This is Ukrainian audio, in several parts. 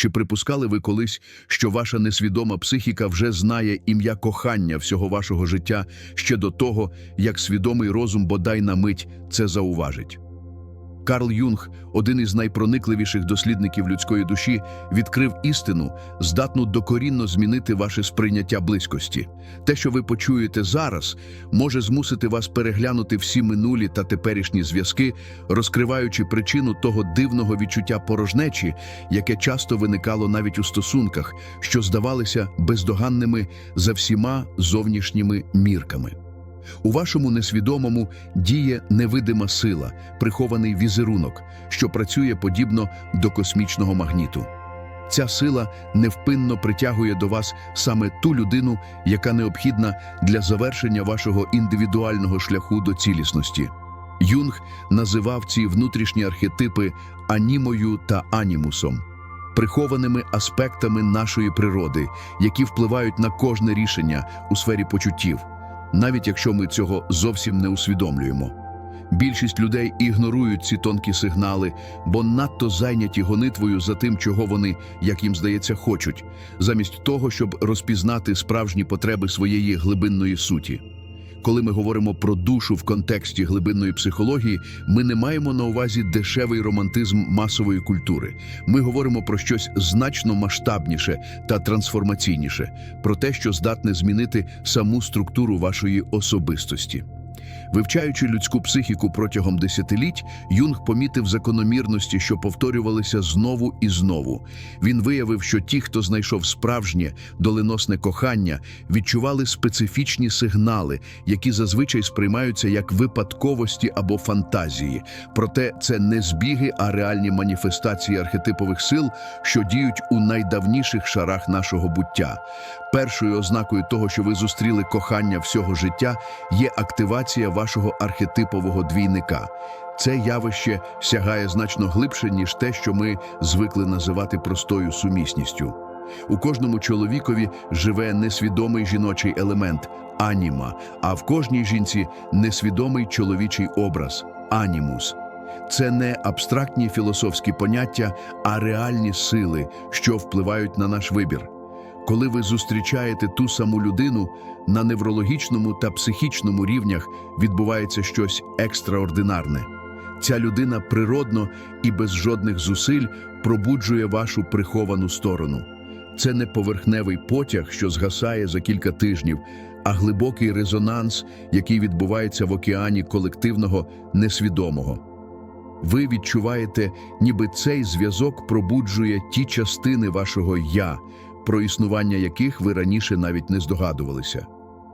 Чи припускали ви колись, що ваша несвідома психіка вже знає ім'я кохання всього вашого життя ще до того, як свідомий розум бодай на мить це зауважить? Карл Юнг, один із найпроникливіших дослідників людської душі, відкрив істину, здатну докорінно змінити ваше сприйняття близькості. Те, що ви почуєте зараз, може змусити вас переглянути всі минулі та теперішні зв'язки, розкриваючи причину того дивного відчуття порожнечі, яке часто виникало навіть у стосунках, що здавалися бездоганними за всіма зовнішніми мірками. У вашому несвідомому діє невидима сила, прихований візерунок, що працює подібно до космічного магніту. Ця сила невпинно притягує до вас саме ту людину, яка необхідна для завершення вашого індивідуального шляху до цілісності. Юнг називав ці внутрішні архетипи анімою та анімусом, прихованими аспектами нашої природи, які впливають на кожне рішення у сфері почуттів навіть якщо ми цього зовсім не усвідомлюємо. Більшість людей ігнорують ці тонкі сигнали, бо надто зайняті гонитвою за тим, чого вони, як їм здається, хочуть, замість того, щоб розпізнати справжні потреби своєї глибинної суті. Коли ми говоримо про душу в контексті глибинної психології, ми не маємо на увазі дешевий романтизм масової культури. Ми говоримо про щось значно масштабніше та трансформаційніше, про те, що здатне змінити саму структуру вашої особистості. Вивчаючи людську психіку протягом десятиліть, Юнг помітив закономірності, що повторювалися знову і знову. Він виявив, що ті, хто знайшов справжнє доленосне кохання, відчували специфічні сигнали, які зазвичай сприймаються як випадковості або фантазії. Проте це не збіги, а реальні маніфестації архетипових сил, що діють у найдавніших шарах нашого буття. Першою ознакою того, що ви зустріли кохання всього життя, є активація вашого архетипового двійника. Це явище сягає значно глибше, ніж те, що ми звикли називати простою сумісністю. У кожному чоловікові живе несвідомий жіночий елемент аніма, а в кожній жінці несвідомий чоловічий образ анімус. Це не абстрактні філософські поняття, а реальні сили, що впливають на наш вибір. Коли ви зустрічаєте ту саму людину, на неврологічному та психічному рівнях відбувається щось екстраординарне. Ця людина природно і без жодних зусиль пробуджує вашу приховану сторону. Це не поверхневий потяг, що згасає за кілька тижнів, а глибокий резонанс, який відбувається в океані колективного несвідомого. Ви відчуваєте, ніби цей зв'язок пробуджує ті частини вашого я, про існування яких ви раніше навіть не здогадувалися.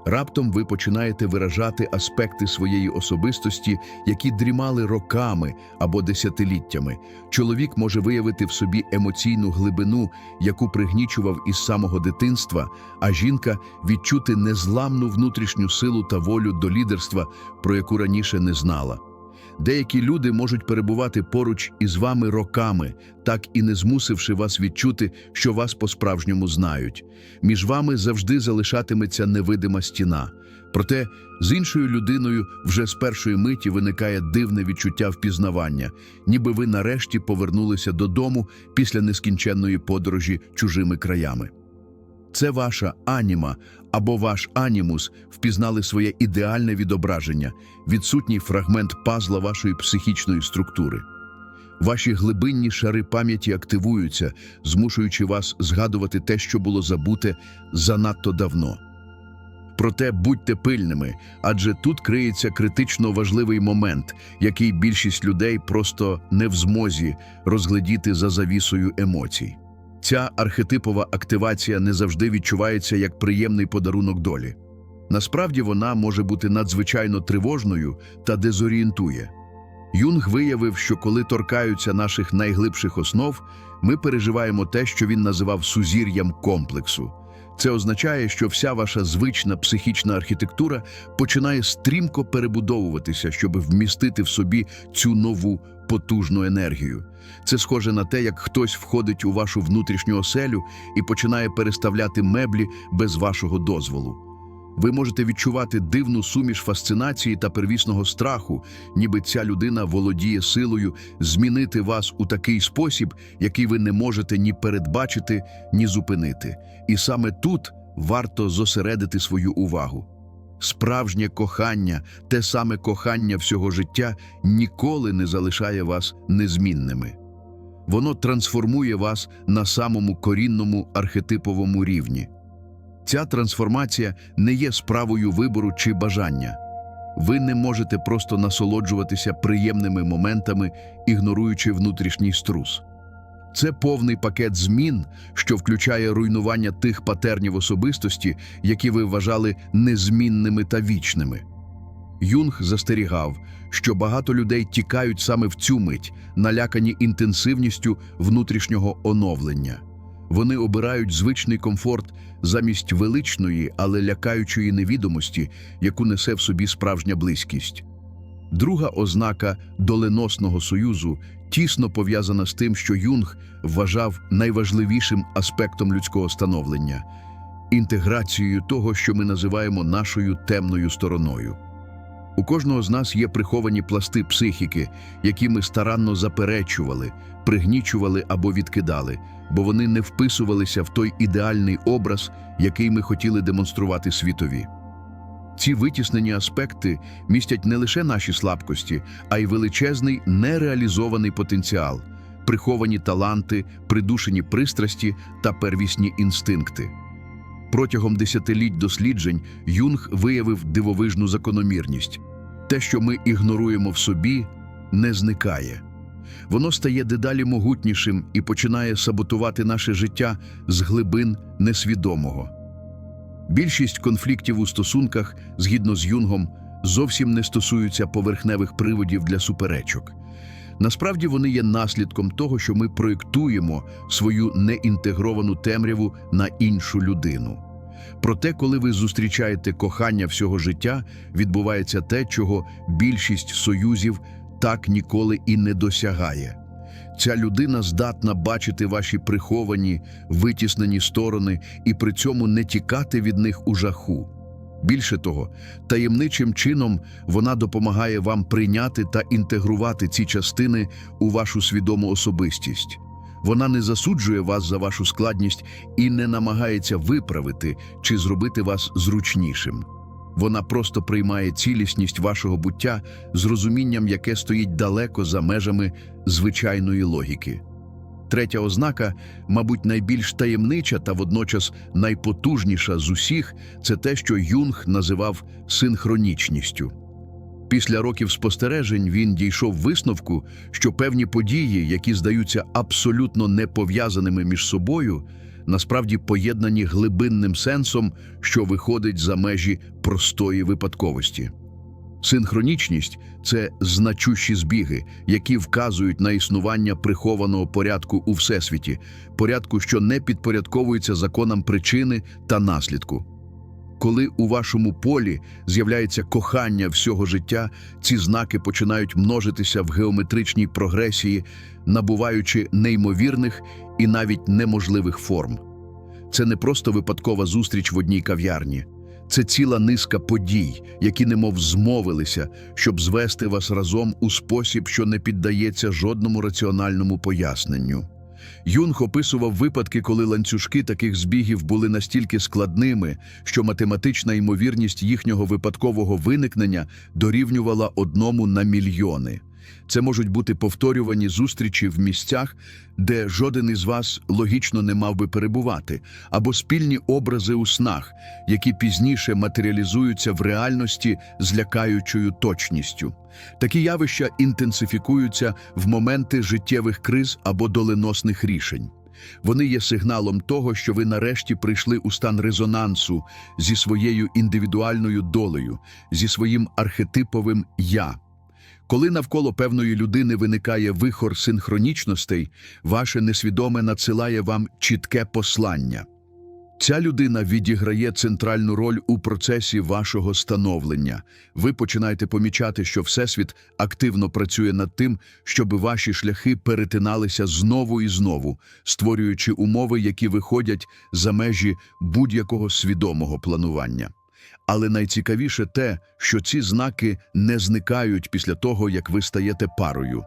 Раптом ви починаєте виражати аспекти своєї особистості, які дрімали роками або десятиліттями. Чоловік може виявити в собі емоційну глибину, яку пригнічував із самого дитинства, а жінка відчути незламну внутрішню силу та волю до лідерства, про яку раніше не знала. Деякі люди можуть перебувати поруч із вами роками, так і не змусивши вас відчути, що вас по-справжньому знають. Між вами завжди залишатиметься невидима стіна. Проте з іншою людиною вже з першої миті виникає дивне відчуття впізнавання, ніби ви нарешті повернулися додому після нескінченної подорожі чужими краями. Це ваша аніма або ваш анімус впізнали своє ідеальне відображення, відсутній фрагмент пазла вашої психічної структури. Ваші глибинні шари пам'яті активуються, змушуючи вас згадувати те, що було забуте занадто давно. Проте будьте пильними, адже тут криється критично важливий момент, який більшість людей просто не в змозі розглядіти за завісою емоцій. Ця архетипова активація не завжди відчувається як приємний подарунок долі. Насправді вона може бути надзвичайно тривожною та дезорієнтує. Юнг виявив, що коли торкаються наших найглибших основ, ми переживаємо те, що він називав сузір'ям комплексу. Це означає, що вся ваша звична психічна архітектура починає стрімко перебудовуватися, щоб вмістити в собі цю нову потужну енергію. Це схоже на те, як хтось входить у вашу внутрішню оселю і починає переставляти меблі без вашого дозволу. Ви можете відчувати дивну суміш фасцинації та первісного страху, ніби ця людина володіє силою змінити вас у такий спосіб, який ви не можете ні передбачити, ні зупинити. І саме тут варто зосередити свою увагу. Справжнє кохання, те саме кохання всього життя, ніколи не залишає вас незмінними. Воно трансформує вас на самому корінному архетиповому рівні. Ця трансформація не є справою вибору чи бажання. Ви не можете просто насолоджуватися приємними моментами, ігноруючи внутрішній струс. Це повний пакет змін, що включає руйнування тих патернів особистості, які ви вважали незмінними та вічними. Юнг застерігав, що багато людей тікають саме в цю мить, налякані інтенсивністю внутрішнього оновлення. Вони обирають звичний комфорт замість величної, але лякаючої невідомості, яку несе в собі справжня близькість. Друга ознака доленосного союзу тісно пов'язана з тим, що Юнг вважав найважливішим аспектом людського становлення інтеграцією того, що ми називаємо нашою темною стороною. У кожного з нас є приховані пласти психіки, які ми старанно заперечували, пригнічували або відкидали, бо вони не вписувалися в той ідеальний образ, який ми хотіли демонструвати світові. Ці витіснені аспекти містять не лише наші слабкості, а й величезний нереалізований потенціал, приховані таланти, придушені пристрасті та первісні інстинкти. Протягом десятиліть досліджень Юнг виявив дивовижну закономірність. Те, що ми ігноруємо в собі, не зникає. Воно стає дедалі могутнішим і починає саботувати наше життя з глибин несвідомого. Більшість конфліктів у стосунках, згідно з Юнгом, зовсім не стосуються поверхневих приводів для суперечок. Насправді вони є наслідком того, що ми проєктуємо свою неінтегровану темряву на іншу людину. Проте, коли ви зустрічаєте кохання всього життя, відбувається те, чого більшість союзів так ніколи і не досягає. Ця людина здатна бачити ваші приховані, витіснені сторони і при цьому не тікати від них у жаху. Більше того, таємничим чином вона допомагає вам прийняти та інтегрувати ці частини у вашу свідому особистість. Вона не засуджує вас за вашу складність і не намагається виправити чи зробити вас зручнішим. Вона просто приймає цілісність вашого буття з розумінням, яке стоїть далеко за межами звичайної логіки. Третя ознака, мабуть, найбільш таємнича та водночас найпотужніша з усіх, це те, що Юнг називав синхронічністю. Після років спостережень він дійшов висновку, що певні події, які здаються абсолютно не пов'язаними між собою, насправді поєднані глибинним сенсом, що виходить за межі простої випадковості. Синхронічність це значущі збіги, які вказують на існування прихованого порядку у всесвіті, порядку, що не підпорядковується законам причини та наслідку. Коли у вашому полі з'являється кохання всього життя, ці знаки починають множитися в геометричній прогресії, набуваючи неймовірних і навіть неможливих форм. Це не просто випадкова зустріч в одній кав'ярні. Це ціла низка подій, які немов змовилися, щоб звести вас разом у спосіб, що не піддається жодному раціональному поясненню. Юнг описував випадки, коли ланцюжки таких збігів були настільки складними, що математична ймовірність їхнього випадкового виникнення дорівнювала одному на мільйони. Це можуть бути повторювані зустрічі в місцях, де жоден із вас логічно не мав би перебувати, або спільні образи у снах, які пізніше матеріалізуються в реальності з лякаючою точністю. Такі явища інтенсифікуються в моменти життєвих криз або доленосних рішень. Вони є сигналом того, що ви нарешті прийшли у стан резонансу зі своєю індивідуальною долею, зі своїм архетиповим я. Коли навколо певної людини виникає вихор синхронічностей, ваше несвідоме надсилає вам чітке послання. Ця людина відіграє центральну роль у процесі вашого становлення. Ви починаєте помічати, що Всесвіт активно працює над тим, щоб ваші шляхи перетиналися знову і знову, створюючи умови, які виходять за межі будь-якого свідомого планування. Але найцікавіше те, що ці знаки не зникають після того, як ви стаєте парою.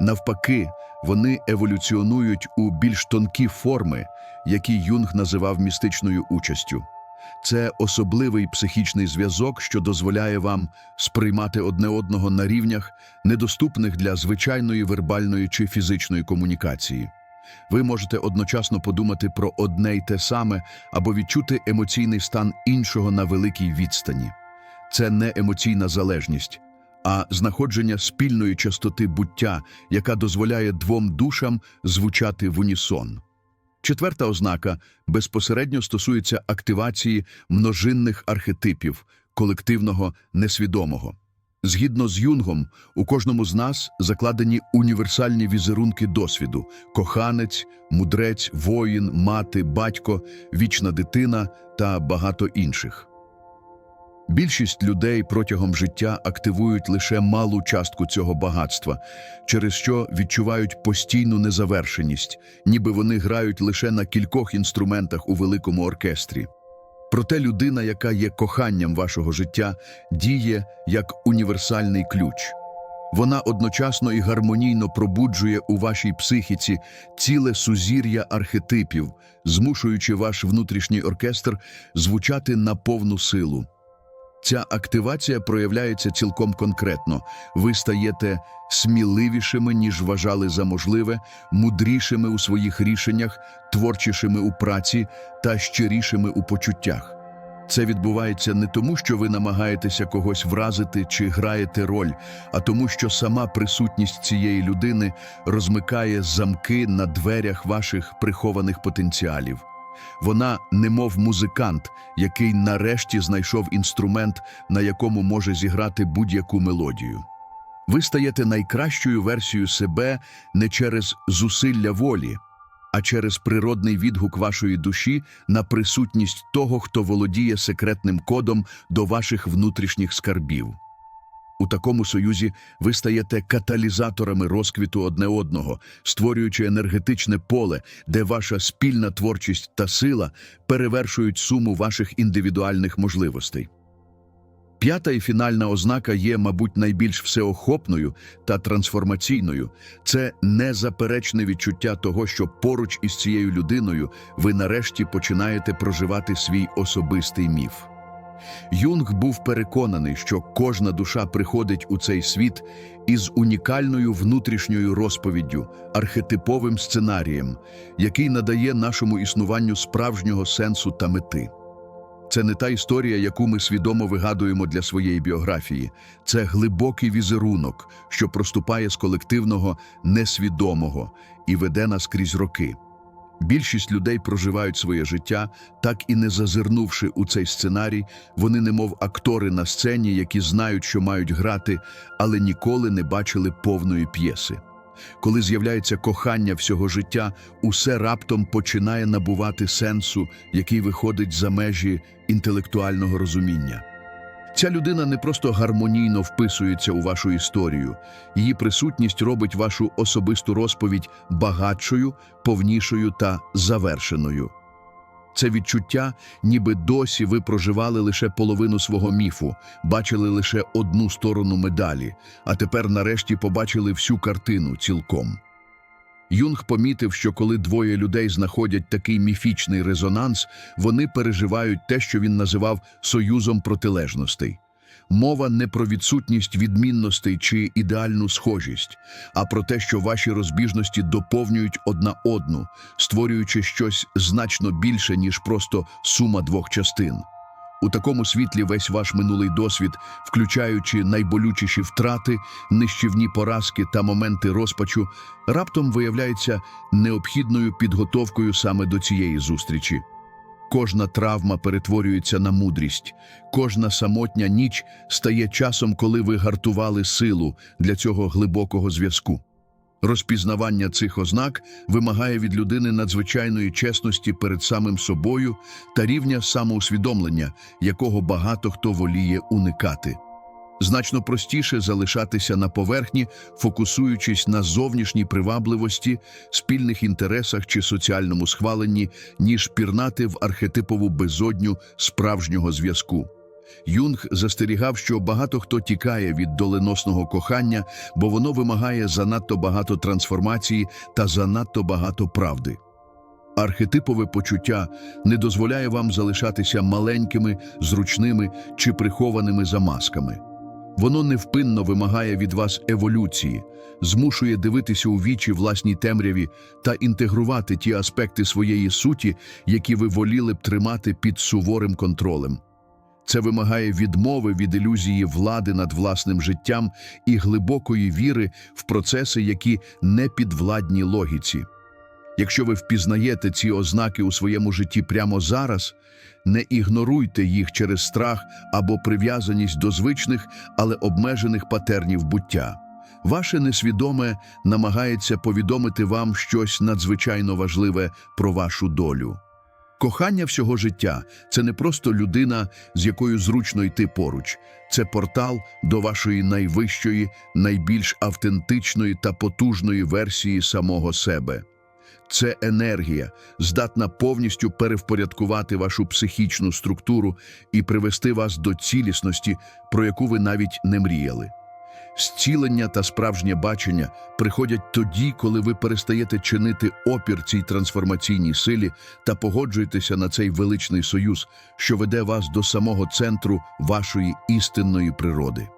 Навпаки, вони еволюціонують у більш тонкі форми, які Юнг називав містичною участю. Це особливий психічний зв'язок, що дозволяє вам сприймати одне одного на рівнях, недоступних для звичайної вербальної чи фізичної комунікації. Ви можете одночасно подумати про одне й те саме або відчути емоційний стан іншого на великій відстані. Це не емоційна залежність, а знаходження спільної частоти буття, яка дозволяє двом душам звучати в унісон. Четверта ознака безпосередньо стосується активації множинних архетипів колективного несвідомого. Згідно з Юнгом, у кожному з нас закладені універсальні візерунки досвіду: коханець, мудрець, воїн, мати, батько, вічна дитина та багато інших. Більшість людей протягом життя активують лише малу частку цього багатства, через що відчувають постійну незавершеність, ніби вони грають лише на кількох інструментах у великому оркестрі. Проте людина, яка є коханням вашого життя, діє як універсальний ключ. Вона одночасно і гармонійно пробуджує у вашій психіці ціле сузір'я архетипів, змушуючи ваш внутрішній оркестр звучати на повну силу. Ця активація проявляється цілком конкретно. Ви стаєте сміливішими, ніж вважали за можливе, мудрішими у своїх рішеннях, творчішими у праці та щирішими у почуттях. Це відбувається не тому, що ви намагаєтеся когось вразити чи граєте роль, а тому, що сама присутність цієї людини розмикає замки на дверях ваших прихованих потенціалів. Вона немов музикант, який нарешті знайшов інструмент, на якому може зіграти будь-яку мелодію. Ви стаєте найкращою версією себе не через зусилля волі, а через природний відгук вашої душі на присутність того, хто володіє секретним кодом до ваших внутрішніх скарбів. У такому союзі ви стаєте каталізаторами розквіту одне одного, створюючи енергетичне поле, де ваша спільна творчість та сила перевершують суму ваших індивідуальних можливостей. П'ята і фінальна ознака є, мабуть, найбільш всеохопною та трансформаційною. Це незаперечне відчуття того, що поруч із цією людиною ви нарешті починаєте проживати свій особистий міф. Юнг був переконаний, що кожна душа приходить у цей світ із унікальною внутрішньою розповіддю, архетиповим сценарієм, який надає нашому існуванню справжнього сенсу та мети. Це не та історія, яку ми свідомо вигадуємо для своєї біографії. Це глибокий візерунок, що проступає з колективного несвідомого і веде нас крізь роки. Більшість людей проживають своє життя, так і не зазирнувши у цей сценарій, вони немов актори на сцені, які знають, що мають грати, але ніколи не бачили повної п'єси. Коли з'являється кохання всього життя, усе раптом починає набувати сенсу, який виходить за межі інтелектуального розуміння. Ця людина не просто гармонійно вписується у вашу історію, її присутність робить вашу особисту розповідь багатшою, повнішою та завершеною. Це відчуття, ніби досі ви проживали лише половину свого міфу, бачили лише одну сторону медалі, а тепер нарешті побачили всю картину цілком. Юнг помітив, що коли двоє людей знаходять такий міфічний резонанс, вони переживають те, що він називав союзом протилежностей. Мова не про відсутність відмінностей чи ідеальну схожість, а про те, що ваші розбіжності доповнюють одна одну, створюючи щось значно більше, ніж просто сума двох частин. У такому світлі весь ваш минулий досвід, включаючи найболючіші втрати, нищівні поразки та моменти розпачу, раптом виявляється необхідною підготовкою саме до цієї зустрічі. Кожна травма перетворюється на мудрість, кожна самотня ніч стає часом, коли ви гартували силу для цього глибокого зв'язку. Розпізнавання цих ознак вимагає від людини надзвичайної чесності перед самим собою та рівня самоусвідомлення, якого багато хто воліє уникати. Значно простіше залишатися на поверхні, фокусуючись на зовнішній привабливості, спільних інтересах чи соціальному схваленні, ніж пірнати в архетипову безодню справжнього зв'язку. Юнг застерігав, що багато хто тікає від доленосного кохання, бо воно вимагає занадто багато трансформації та занадто багато правди. Архетипове почуття не дозволяє вам залишатися маленькими, зручними чи прихованими за масками. Воно невпинно вимагає від вас еволюції, змушує дивитися у вічі власній темряві та інтегрувати ті аспекти своєї суті, які ви воліли б тримати під суворим контролем. Це вимагає відмови від ілюзії влади над власним життям і глибокої віри в процеси, які не підвладні логіці. Якщо ви впізнаєте ці ознаки у своєму житті прямо зараз, не ігноруйте їх через страх або прив'язаність до звичних, але обмежених патернів буття. Ваше несвідоме намагається повідомити вам щось надзвичайно важливе про вашу долю. Кохання всього життя це не просто людина, з якою зручно йти поруч, це портал до вашої найвищої, найбільш автентичної та потужної версії самого себе. Це енергія, здатна повністю перевпорядкувати вашу психічну структуру і привести вас до цілісності, про яку ви навіть не мріяли. Зцілення та справжнє бачення приходять тоді, коли ви перестаєте чинити опір цій трансформаційній силі та погоджуєтеся на цей величний союз, що веде вас до самого центру вашої істинної природи.